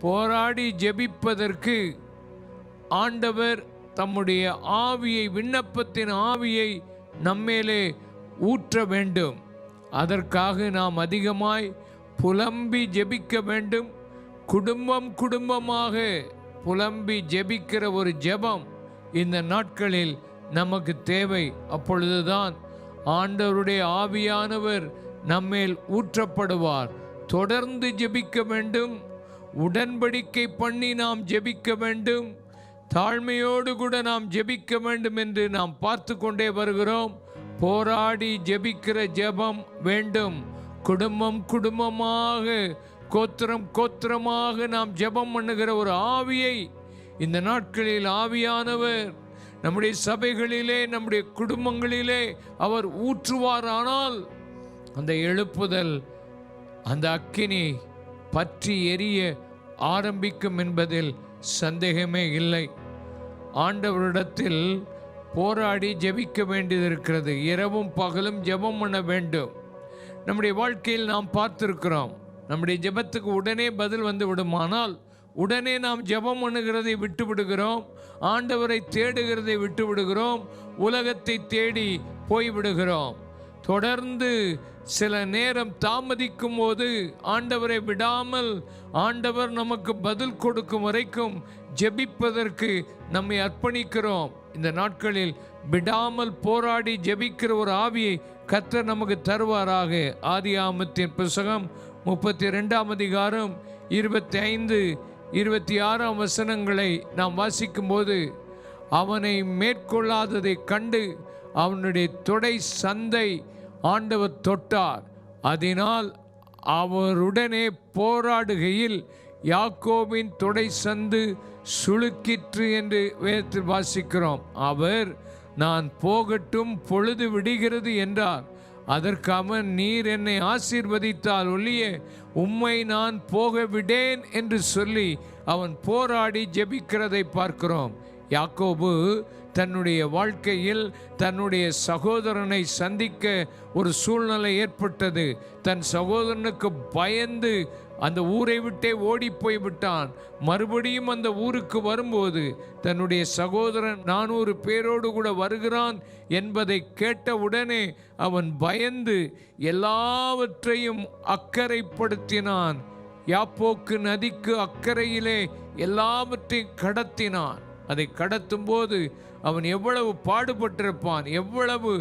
போராடி ஜெபிப்பதற்கு ஆண்டவர் தம்முடைய ஆவியை விண்ணப்பத்தின் ஆவியை நம்மேலே ஊற்ற வேண்டும். அதற்காக நாம் அதிகமாய் புலம்பி ஜெபிக்க வேண்டும். குடும்பம் குடும்பமாக புலம்பி ஜெபிக்கிற ஒரு ஜெபம் இந்த நாட்களில் நமக்கு தேவை. அப்பொழுதுதான் ஆண்டவருடைய ஆவியானவர் நம்மேல் ஊற்றப்படுவார். தொடர்ந்து ஜெபிக்க வேண்டும். உடன்படிக்கை பண்ணி நாம் ஜெபிக்க வேண்டும். தாழ்மையோடு கூட நாம் ஜெபிக்க வேண்டும் என்று நாம் பார்த்து கொண்டே வருகிறோம். போராடி ஜெபிக்கிற ஜெபம் வேண்டும். குடும்பம் குடும்பமாக கோத்திரம் கோத்திரமாக நாம் ஜெபம் பண்ணுகிற ஒரு ஆவியை இந்த நாட்களில் ஆவியானவர் நம்முடைய சபைகளிலே நம்முடைய குடும்பங்களிலே அவர் ஊற்றுவாரானால் அந்த எழுப்புதல் அந்த அக்கினி பற்றி எரிய ஆரம்பிக்கும் என்பதில் சந்தேகமே இல்லை. ஆண்டவரிடத்தில் போராடி ஜெபிக்க வேண்டியது இருக்கிறது இரவும் பகலும் ஜெபம் பண்ண வேண்டும். நம்முடைய வாழ்க்கையில் நாம் பார்த்திருக்கிறோம். நம்முடைய ஜெபத்துக்கு உடனே பதில் வந்து விடுமானால் உடனே நாம் ஜெபம் பண்ணுகிறதை விட்டு விடுகிறோம். ஆண்டவரை தேடுகிறதை விட்டு விடுகிறோம். உலகத்தை தேடி போய்விடுகிறோம் தொடர்ந்து சில நேரம் தாமதிக்கும் போது ஆண்டவரை விடாமல் ஆண்டவர் நமக்கு பதில் கொடுக்கும் வரைக்கும் ஜெபிப்பதற்கு நம்மை அர்ப்பணிக்கிறோம். இந்த நாட்களில் விடாமல் போராடி ஜெபிக்கிற ஒரு ஆவியை கத்தர் நமக்கு தருவாராக. ஆதி ஆமத்தின் புஸ்தகம் முப்பத்தி ரெண்டாம் அதிகாரம் இருபத்தி ஐந்து இருபத்தி ஆறாம் வசனங்களை நாம் வாசிக்கும்போது அவனை மேற்கொள்ளாததை கண்டு அவனுடைய தொடை சந்தை ஆண்டவர் தொட்டார். அதனால் அவருடனே போராடுகையில் யாக்கோவின் தொடை சந்து சுளுக்கிற்று என்று வேதத்தில் வாசிக்கிறோம். அவர் நான் போகட்டும் பொழுது விடுகிறது என்றார். அதற்கு அவன் நீர் என்னை ஆசீர்வதித்தால் ஒழிய உம்மை நான் போக விடேன் என்று சொல்லி அவன் போராடி ஜெபிக்கிறதை பார்க்கிறோம். யாக்கோபு தன்னுடைய வாழ்க்கையில் தன்னுடைய சகோதரனை சந்திக்க ஒரு சூழ்நிலை ஏற்பட்டது. தன் சகோதரனுக்கு பயந்து அந்த ஊரை விட்டே ஓடி போய் விட்டான் மறுபடியும் அந்த ஊருக்கு வரும்போது தன்னுடைய சகோதரன் நானூறு பேரோடு கூட வருகிறான் என்பதை கேட்டவுடனே அவன் பயந்து எல்லாவற்றையும் அக்கறைப்படுத்தினான். யாப்போக்கு நதிக்கு அக்கறையிலே எல்லாவற்றையும் கடத்தினான். அதை கடத்தும் போது அவன் எவ்வளவு பாடுபட்டிருப்பான் எவ்வளவு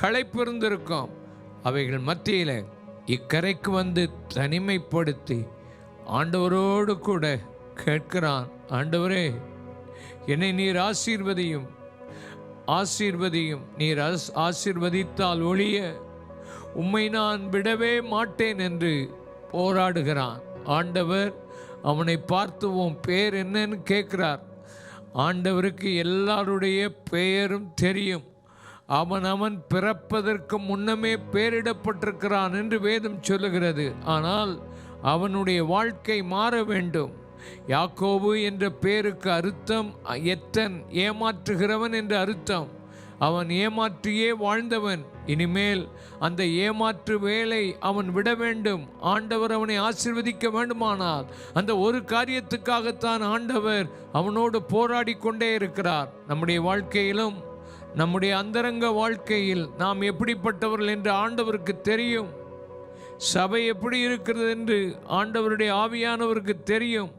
களைப்பிருந்திருக்கும் அவைகள் மத்தியில் இக்கரைக்கு வந்து தனிமைப்படுத்தி ஆண்டவரோடு கூட கேட்கிறான் ஆண்டவரே என்னை நீர் ஆசீர்வதியும் ஆசீர்வதியும் நீர் ஆஸ்- ஆசீர்வதித்தால் ஒழிய உம்மை நான் விடவே மாட்டேன் என்று போராடுகிறான். ஆண்டவர் அவனை பார்த்துவோம் பேர் என்னன்னு கேட்கிறார். ஆண்டவருக்கு எல்லாருடைய பெயரும் தெரியும். அவன் அவன் பிறப்பதற்கு முன்னமே பெயரிடப்பட்டிருக்கிறான் என்று வேதம் சொல்லுகிறது. ஆனால் அவனுடைய வாழ்க்கை மாற வேண்டும். யாக்கோபு என்ற பேருக்கு அர்த்தம் எத்தன் ஏமாற்றுகிறவன் என்ற அர்த்தம். அவன் ஏமாற்றியே வாழ்ந்தவன். இனிமேல் அந்த ஏமாற்று வேலை அவன் விட வேண்டும். ஆண்டவர் அவனை ஆசிர்வதிக்க வேண்டுமானால் அந்த ஒரு காரியத்துக்காகத்தான் ஆண்டவர் அவனோடு போராடி கொண்டே இருக்கிறார். நம்முடைய வாழ்க்கையிலும் நம்முடைய அந்தரங்க வாழ்க்கையில் நாம் எப்படிப்பட்டவர்கள் என்று ஆண்டவருக்கு தெரியும். சபை எப்படி இருக்கிறது என்று ஆண்டவருடைய ஆவியானவருக்கு தெரியும்.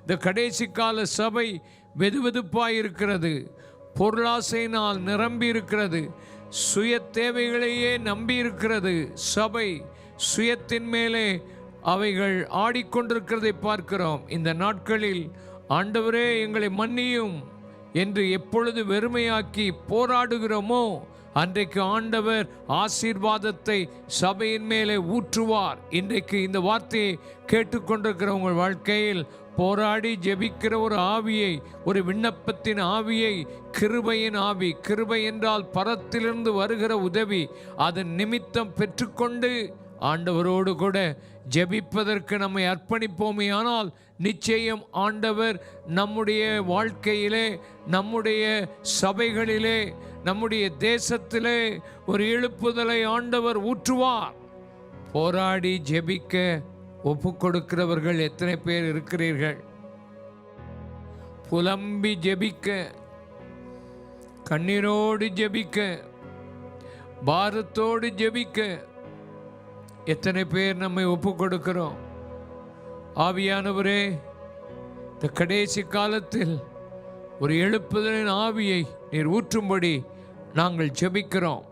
இந்த கடைசி கால சபை வெதுவெதுப்பாக இருக்கிறது. பொருளாசையினால் நிரம்பி இருக்கிறது சுய தேவைகளையே நம்பி இருக்கிறது சபை சுயத்தின் மேலே அவைகள் ஆடிக்கொண்டிருக்கிறதை பார்க்கிறோம். இந்த நாட்களில் ஆண்டவரே எங்களை மன்னியும். என்று எப்பொழுது வெறுமையாக்கி போராடுகிறோமோ அன்றைக்கு ஆண்டவர் ஆசீர்வாதத்தை சபையின் மேலே ஊற்றுவார். இன்றைக்கு இந்த வார்த்தையை கேட்டுக்கொண்டிருக்கிற உங்கள் வாழ்க்கையில் போராடி ஜெபிக்கிற ஒரு ஆவியை ஒரு விண்ணப்பத்தின் ஆவியை கிருபையின் ஆவி கிருபை என்றால் பரத்திலிருந்து வருகிற உதவி அதன் நிமித்தம் பெற்றுக்கொண்டு ஆண்டவரோடு கூட ஜெபிப்பதற்கு நம்மை அர்ப்பணிப்போமே. ஆனால் நிச்சயம் ஆண்டவர் நம்முடைய வாழ்க்கையிலே நம்முடைய சபைகளிலே நம்முடைய தேசத்திலே ஒரு எழுப்புதலை ஆண்டவர் ஊற்றுவார். போராடி ஜெபிக்க ஒப்பு கொடுக்கிறவர்கள் எத்தனை பேர் இருக்கிறீர்கள்? புலம்பி ஜெபிக்க கண்ணீரோடு ஜெபிக்க பாரத்தோடு ஜெபிக்க எத்தனை பேர் நம்மை ஒப்பு கொடுக்கிறோம் ஆவியானவரே இந்த கடைசி காலத்தில் ஒரு எழுப்புதலின் ஆவியை நீர் ஊற்றும்படி நாங்கள் ஜெபிக்கிறோம்.